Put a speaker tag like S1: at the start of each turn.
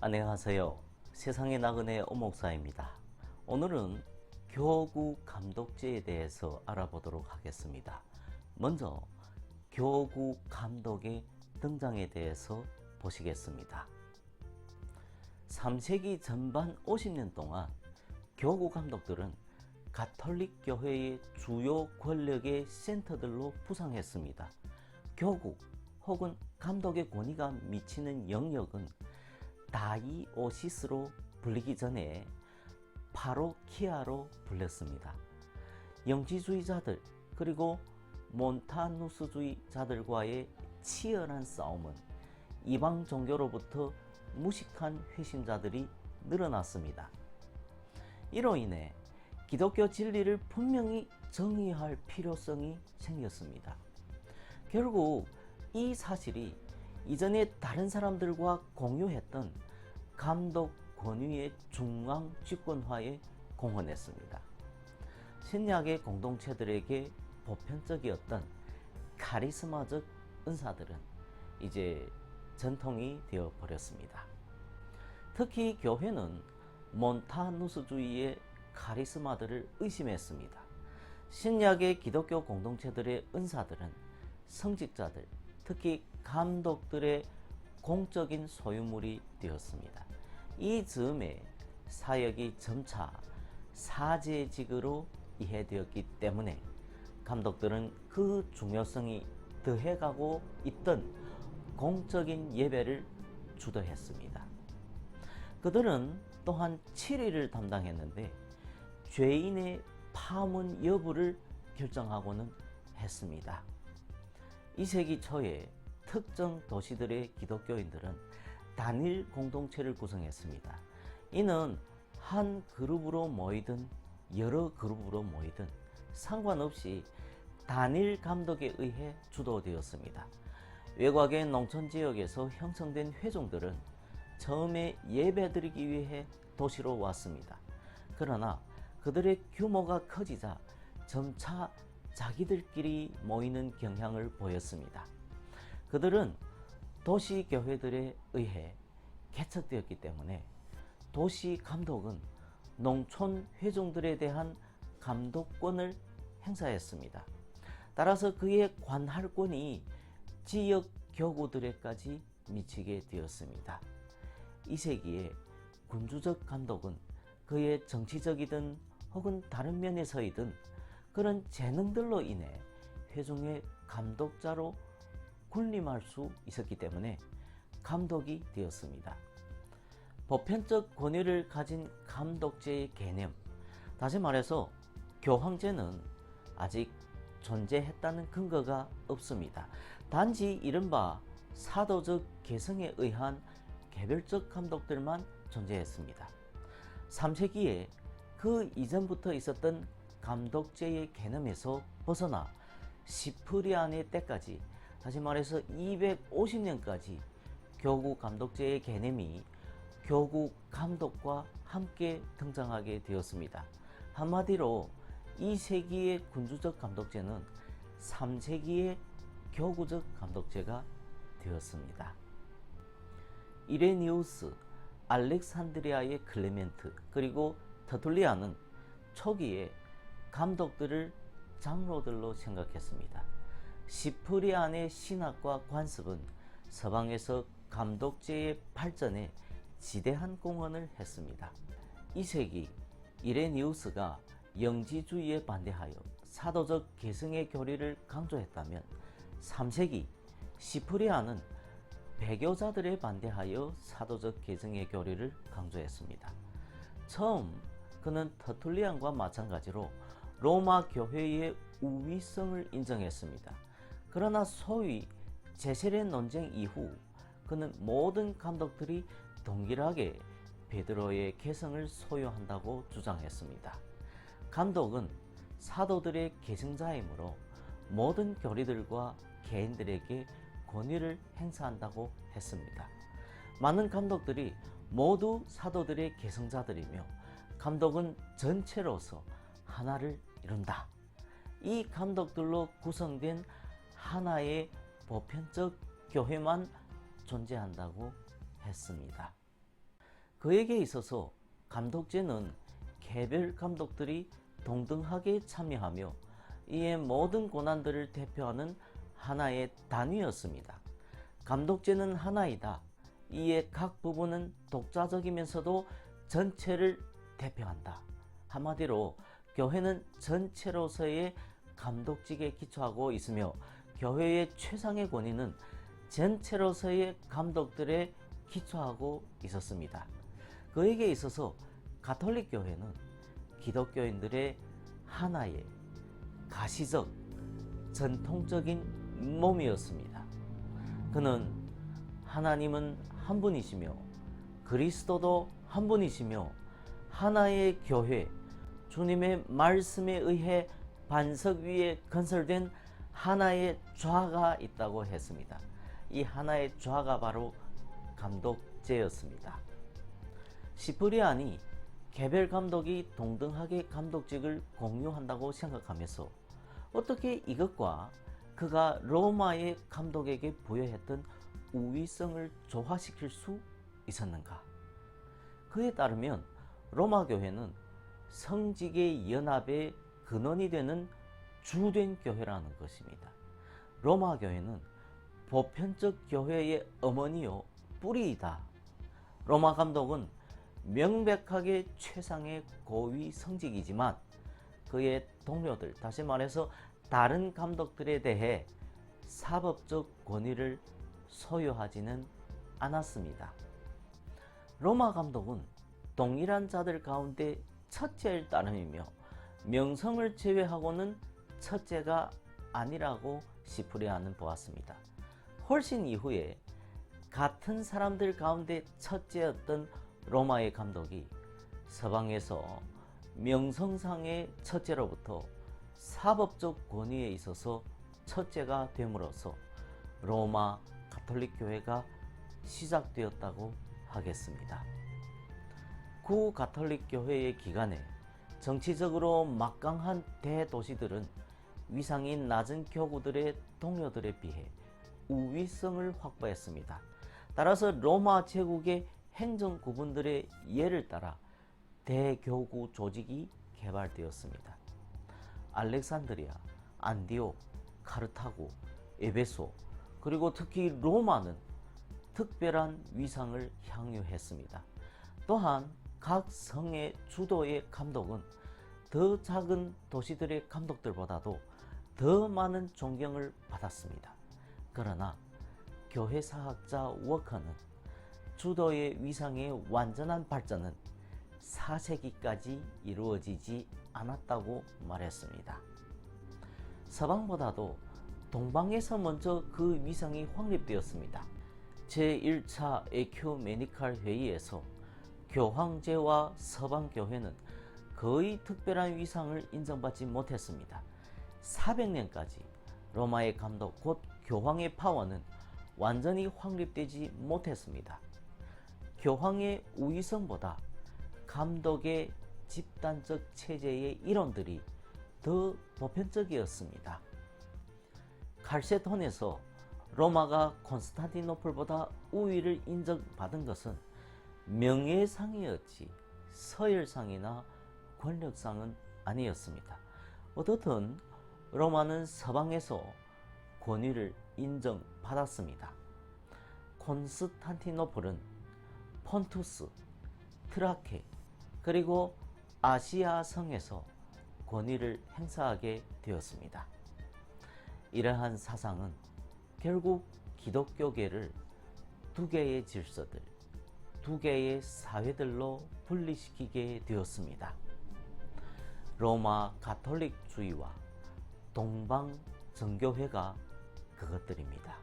S1: 안녕하세요. 세상의 나그네 오목사입니다. 오늘은 교구 감독제에 대해서 알아보도록 하겠습니다. 먼저 교구 감독의 등장에 대해서 보시겠습니다. 3세기 전반 50년 동안 교구 감독들은 가톨릭 교회의 주요 권력의 센터들로 부상했습니다. 교구 혹은 감독의 권위가 미치는 영역은 다이오시스로 불리기 전에 파로키아로 불렸습니다. 영지주의자들 그리고 몬타누스주의자들과의 치열한 싸움은 이방 종교로부터 무식한 회심자들이 늘어났습니다. 이로 인해 기독교 진리를 분명히 정의할 필요성이 생겼습니다. 결국 이 사실이 이전에 다른 사람들과 공유했던 감독 권위의 중앙 집권화에 공헌했습니다. 신약의 공동체들에게 보편적이었던 카리스마적 은사들은 이제 전통이 되어 버렸습니다. 특히 교회는 몬타누스주의의 카리스마들을 의심했습니다. 신약의 기독교 공동체들의 은사들은 성직자들, 특히 감독들의 공적인 소유물이 되었습니다. 이 즈음에 사역이 점차 사제직으로 이해되었기 때문에 감독들은 그 중요성이 더해가고 있던 공적인 예배를 주도했습니다. 그들은 또한 7위를 담당했는데 죄인의 파문 여부를 결정하고는 했습니다. 2세기 초에 특정 도시들의 기독교인들은 단일 공동체를 구성했습니다. 이는 한 그룹으로 모이든 여러 그룹으로 모이든 상관없이 단일 감독에 의해 주도되었습니다. 외곽의 농촌 지역에서 형성된 회종들은 처음에 예배드리기 위해 도시로 왔습니다. 그러나 그들의 규모가 커지자 점차 자기들끼리 모이는 경향을 보였습니다. 그들은 도시 교회들에 의해 개척되었기 때문에 도시 감독은 농촌 회종들에 대한 감독권을 행사했습니다. 따라서 그의 관할권이 지역 교구들에까지 미치게 되었습니다. 이 세기에 군주적 감독은 그의 정치적이든 혹은 다른 면에서이든 그런 재능들로 인해 회중의 감독자로 군림할 수 있었기 때문에 감독이 되었습니다. 보편적 권위를 가진 감독제의 개념, 다시 말해서 교황제는 아직 존재했다는 근거가 없습니다. 단지 이른바 사도적 개성에 의한 개별적 감독들만 존재했습니다. 3세기에 그 이전부터 있었던 감독제의 개념에서 벗어나 시프리안의 때까지 다시 말해서 250년까지 교구 감독제의 개념이 교구 감독과 함께 등장하게 되었습니다. 한마디로 2세기의 군주적 감독제는 3세기의 교구적 감독제가 되었습니다. 이레니우스, 알렉산드리아의 클레멘트, 그리고 터툴리아는 초기에 감독들을 장로들로 생각했습니다. 시프리안의 신학과 관습은 서방에서 감독제의 발전에 지대한 공헌을 했습니다. 2세기 이레니우스가 영지주의에 반대하여 사도적 계승의 교리를 강조했다면 3세기 시프리안은 배교자들에 반대하여 사도적 계승의 교리를 강조했습니다. 처음 그는 터툴리안과 마찬가지로 로마 교회의 우위성을 인정했습니다. 그러나 소위 제세례 논쟁 이후 그는 모든 감독들이 동일하게 베드로의 개성을 소유한다고 주장했습니다. 감독은 사도들의 계승자이므로 모든 교리들과 개인들에게 권위를 행사한다고 했습니다. 많은 감독들이 모두 사도들의 계승자들이며 감독은 전체로서 하나를 이룬다. 이 감독들로 구성된 하나의 보편적 교회만 존재한다고 했습니다. 그에게 있어서 감독제는 개별 감독들이 동등하게 참여하며 이에 모든 고난들을 대표하는 하나의 단위였습니다. 감독제는 하나이다. 이에 각 부분은 독자적이면서도 전체를 대표한다. 한마디로 교회는 전체로서의 감독직에 기초하고 있으며 교회의 최상의 권위는 전체로서의 감독들에 기초하고 있었습니다. 그에게 있어서 가톨릭 교회는 기독교인들의 하나의 가시적 전통적인 몸이었습니다. 그는 하나님은 한 분이시며 그리스도도 한 분이시며 하나의 교회 주님의 말씀에 의해 반석 위에 건설된 하나의 좌가 있다고 했습니다. 이 하나의 좌가 바로 감독제였습니다. 시프리안이 개별 감독이 동등하게 감독직을 공유한다고 생각하면서 어떻게 이것과 그가 로마의 감독에게 부여했던 우위성을 조화시킬 수 있었는가? 그에 따르면 로마 교회는 성직의 연합의 근원이 되는 주된 교회라는 것입니다. 로마 교회는 보편적 교회의 어머니요 뿌리이다. 로마 감독은 명백하게 최상의 고위 성직이지만 그의 동료들, 다시 말해서 다른 감독들에 대해 사법적 권위를 소유하지는 않았습니다. 로마 감독은 동일한 자들 가운데 첫째일 따름이며 명성을 제외하고는 첫째가 아니라고 시프리아는 보았습니다. 훨씬 이후에 같은 사람들 가운데 첫째였던 로마의 감독이 서방에서 명성상의 첫째로부터 사법적 권위에 있어서 첫째가 됨으로써 로마 가톨릭 교회가 시작되었다고 하겠습니다. 구 가톨릭 교회의 기간에 정치적으로 막강한 대도시들은 위상이 낮은 교구들의 동료들에 비해 우위성을 확보했습니다. 따라서 로마 제국의 행정 구분들의 예를 따라 대교구 조직이 개발되었습니다. 알렉산드리아, 안디옥, 카르타고, 에베소, 그리고 특히 로마는 특별한 위상을 향유했습니다. 또한 각 성의 주도의 감독은 더 작은 도시들의 감독들보다도 더 많은 존경을 받았습니다. 그러나 교회 사학자 워커는 주도의 위상의 완전한 발전은 4세기까지 이루어지지 않았다고 말했습니다. 서방보다도 동방에서 먼저 그 위상이 확립되었습니다. 제1차 에큐메니칼 회의에서 교황제와 서방교회는 거의 특별한 위상을 인정받지 못했습니다. 400년까지 로마의 감독 곧 교황의 파워는 완전히 확립되지 못했습니다. 교황의 우위성보다 감독의 집단적 체제의 이론들이 더 보편적이었습니다. 칼세톤에서 로마가 콘스탄티노플보다 우위를 인정받은 것은 명예상이었지 서열상이나 권력상은 아니었습니다. 어떻든 로마는 서방에서 권위를 인정받았습니다. 콘스탄티노플은 폰투스, 트라케, 그리고 아시아 성에서 권위를 행사하게 되었습니다. 이러한 사상은 결국 기독교계를 두 개의 질서들, 두 개의 사회들로 분리시키게 되었습니다. 로마 가톨릭주의와 동방 정교회가 그것들입니다.